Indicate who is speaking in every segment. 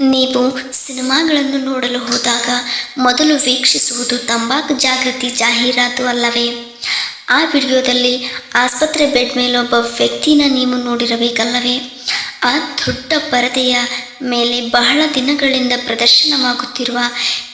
Speaker 1: ನೀವು ಸಿನಿಮಾಗಳನ್ನು ನೋಡಲು ಹೋದಾಗ ಮೊದಲು ವೀಕ್ಷಿಸುವುದು ತಂಬಾಕು ಜಾಗೃತಿ ಜಾಹೀರಾತು ಅಲ್ಲವೇ? ಆ ವಿಡಿಯೋದಲ್ಲಿ ಆಸ್ಪತ್ರೆ ಬೆಡ್ ಮೇಲೊಬ್ಬ ವ್ಯಕ್ತಿನ ನೀವು ನೋಡಿರಬೇಕಲ್ಲವೇ? ಆ ದೊಡ್ಡ ಪರದೆಯ ಮೇಲೆ ಬಹಳ ದಿನಗಳಿಂದ ಪ್ರದರ್ಶನವಾಗುತ್ತಿರುವ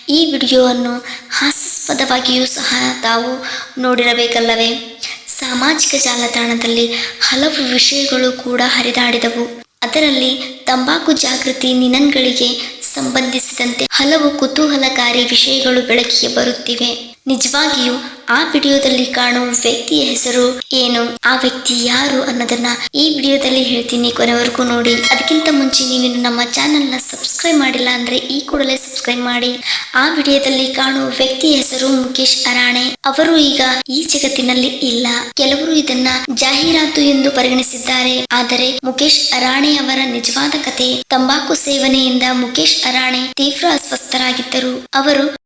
Speaker 1: ಈ ವಿಡಿಯೋವನ್ನು ಹಾಸ್ಯಾಸ್ಪದವಾಗಿಯೂ ಸಹ ತಾವು ನೋಡಿರಬೇಕಲ್ಲವೇ? ಸಾಮಾಜಿಕ ಜಾಲತಾಣದಲ್ಲಿ ಹಲವು ವಿಷಯಗಳು ಕೂಡ ಹರಿದಾಡಿದವು. ಅದರಲ್ಲಿ ತಂಬಾಕು ಜಾಗೃತಿ ನಿನನ್ಗಳಿಗೆ ಸಂಬಂಧಿಸಿದಂತೆ ಹಲವು ಕುತೂಹಲಕಾರಿ ವಿಷಯಗಳು ಬೆಳಕಿಗೆ ಬರುತ್ತಿವೆ. ನಿಜವಾಗಿಯೂ ಆ ವಿಡಿಯೋದಲ್ಲಿ ಕಾಣುವ ವ್ಯಕ್ತಿಯ ಹೆಸರು ಏನು? ಆ ವ್ಯಕ್ತಿ ಯಾರು ಅನ್ನೋದನ್ನ ಈ ವಿಡಿಯೋದಲ್ಲಿ ಹೇಳ್ತೀನಿ ಕೊನೆವರೆಗೂ ನೋಡಿ. ಅದಕ್ಕಿಂತ ಮುಂಚೆ ನೀವು ನಮ್ಮ ಚಾನೆಲ್ನ ಸಬ್ಸ್ಕ್ರೈಬ್ ಮಾಡಿಲ್ಲ ಅಂದ್ರೆ ಈ ಕೂಡಲೇ ಸಬ್ಸ್ಕ್ರೈಬ್ ಮಾಡಿ. ಆ ವಿಡಿಯೋದಲ್ಲಿ ಕಾಣುವ ವ್ಯಕ್ತಿಯ ಹೆಸರು ಮುಖೇಶ್ ಅರಾಣೆ. ಅವರು ಈಗ ಈ ಜಗತ್ತಿನಲ್ಲಿ ಇಲ್ಲ. ಕೆಲವರು ಇದನ್ನ ಜಾಹೀರಾತು ಎಂದು ಪರಿಗಣಿಸಿದ್ದಾರೆ. ಆದರೆ ಮುಖೇಶ್ ಅರಾಣೆ ಅವರ ನಿಜವಾದ ಕತೆ, ತಂಬಾಕು ಸೇವನೆಯಿಂದ ಮುಖೇಶ್ ಅರಾಣೆ ತೀವ್ರ ಅಸ್ವಸ್ಥರಾಗಿದ್ದರು. ಅವರು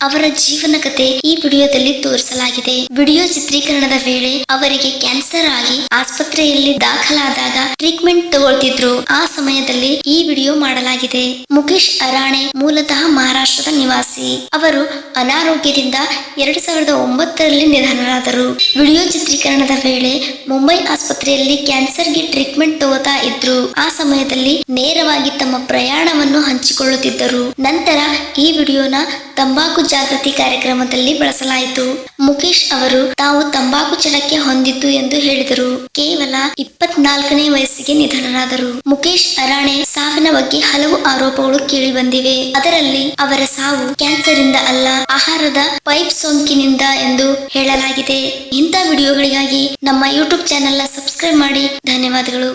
Speaker 1: ಅವರ ಜೀವನ ಕಥೆ ಈ ವಿಡಿಯೋದಲ್ಲಿ ತೋರಿಸಲಾಗಿದೆ. ವಿಡಿಯೋ ಚಿತ್ರೀಕರಣದ ವೇಳೆ ಅವರಿಗೆ ಕ್ಯಾನ್ಸರ್ ಆಗಿ ಆಸ್ಪತ್ರೆಯಲ್ಲಿ ದಾಖಲಾದಾಗ ಟ್ರೀಟ್ಮೆಂಟ್ ತಗೊಳ್ತಿದ್ರು. ಆ ಸಮಯದಲ್ಲಿ ಈ ವಿಡಿಯೋ ಮಾಡಲಾಗಿದೆ. ಮುಖೇಶ್ ಅರಾಣೆ ಮೂಲತಃ ಮಹಾರಾಷ್ಟ್ರದ ನಿವಾಸಿ. ಅವರು ಅನಾರೋಗ್ಯದಿಂದ ಎರಡ್ ಸಾವಿರದ ಒಂಬತ್ತರಲ್ಲಿ ನಿಧನರಾದರು. ವಿಡಿಯೋ ಚಿತ್ರೀಕರಣದ ವೇಳೆ ಮುಂಬೈ ಆಸ್ಪತ್ರೆಯಲ್ಲಿ ಕ್ಯಾನ್ಸರ್ಗೆ ಟ್ರೀಟ್ಮೆಂಟ್ ತಗೋತಾ ಇದ್ರು. ಆ ಸಮಯದಲ್ಲಿ ನೇರವಾಗಿ ತಮ್ಮ ಪ್ರಯಾಣವನ್ನು ಹಂಚಿಕೊಳ್ಳುತ್ತಿದ್ದರು. ನಂತರ ಈ ವಿಡಿಯೋನ ತಂಬಾಕು ಜಾಗೃತಿ ಕಾರ್ಯಕ್ರಮದಲ್ಲಿ ಬಳಸಲಾಯಿತು. ಮುಖೇಶ್ ಅವರು, ತಾವು ತಂಬಾಕು ಚಟಕ್ಕೆ ಹೊಂದಿದ್ದು ಎಂದು ಹೇಳಿದರು. ಕೇವಲ ಇಪ್ಪತ್ನಾಲ್ಕನೇ ವಯಸ್ಸಿಗೆ ನಿಧನರಾದರು. ಮುಖೇಶ್ ಅರಾಣೆ ಸಾವಿನ ಬಗ್ಗೆ ಹಲವು ಆರೋಪಗಳು ಕೇಳಿ ಬಂದಿವೆ ಅದರಲ್ಲಿ ಅವರ ಸಾವು ಕ್ಯಾನ್ಸರ್ ಇಂದ ಅಲ್ಲ, ಆಹಾರದ ಪೈಪ್ ಸೋಂಕಿನಿಂದ ಎಂದು ಹೇಳಲಾಗಿದೆ. ಇಂಥ ವಿಡಿಯೋಗಳಿಗಾಗಿ ನಮ್ಮ ಯೂಟ್ಯೂಬ್ ಚಾನೆಲ್ ಸಬ್ಸ್ಕ್ರೈಬ್ ಮಾಡಿ. ಧನ್ಯವಾದಗಳು.